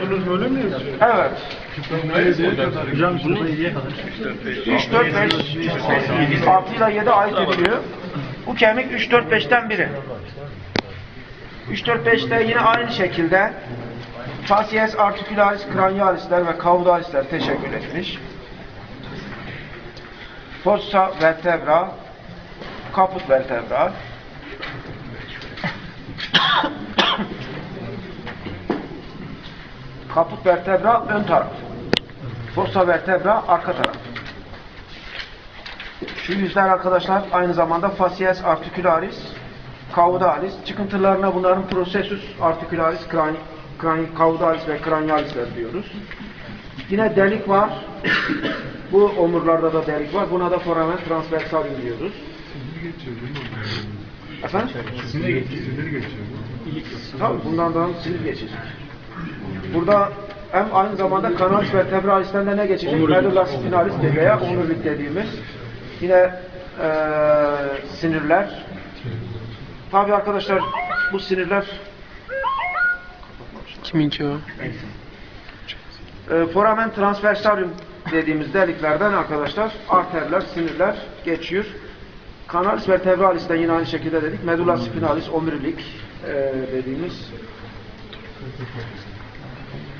Gördünüz böyle mi yazıyor? Evet. Hocam şurada 7'ye kadar. 3, 4, 5, 6 ile 7 ait ediliyor. Bu kemik 3, 4, 5'ten biri. 3, 4, 5'te yine aynı şekilde facies articularis cranialisler ve caudalisler teşekkül etmiş. Fossa vertebra, caput vertebra, kaput vertebra ön taraf. Fossa vertebra arka taraf. Şu yüzler arkadaşlar aynı zamanda facies articularis, caudalis. Çıkıntılarına bunların processus articularis, crani, crani, caudalis ve cranialisler diyoruz. Yine delik var. Bu omurlarda da delik var. Buna da foramen transversalium diyoruz. Efendim? Sinir geçiyor. Sinir geçiyor. Tabii bundan daha sinir geçecek. Burada hem aynı zamanda kanalis vertebralis'ten de ne geçecek? Medulla spinalis de veya omurilik dediğimiz yine eee, sinirler. Tabii arkadaşlar bu sinirler Kiminki o? e, foramen transversarium dediğimiz deliklerden arkadaşlar arterler, sinirler geçiyor. Kanalis vertebralis'ten yine aynı şekilde dedik. Medulla spinalis, omurilik e, dediğimiz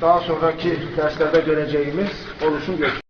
daha sonraki derslerde göreceğimiz oluşum gösteriyor.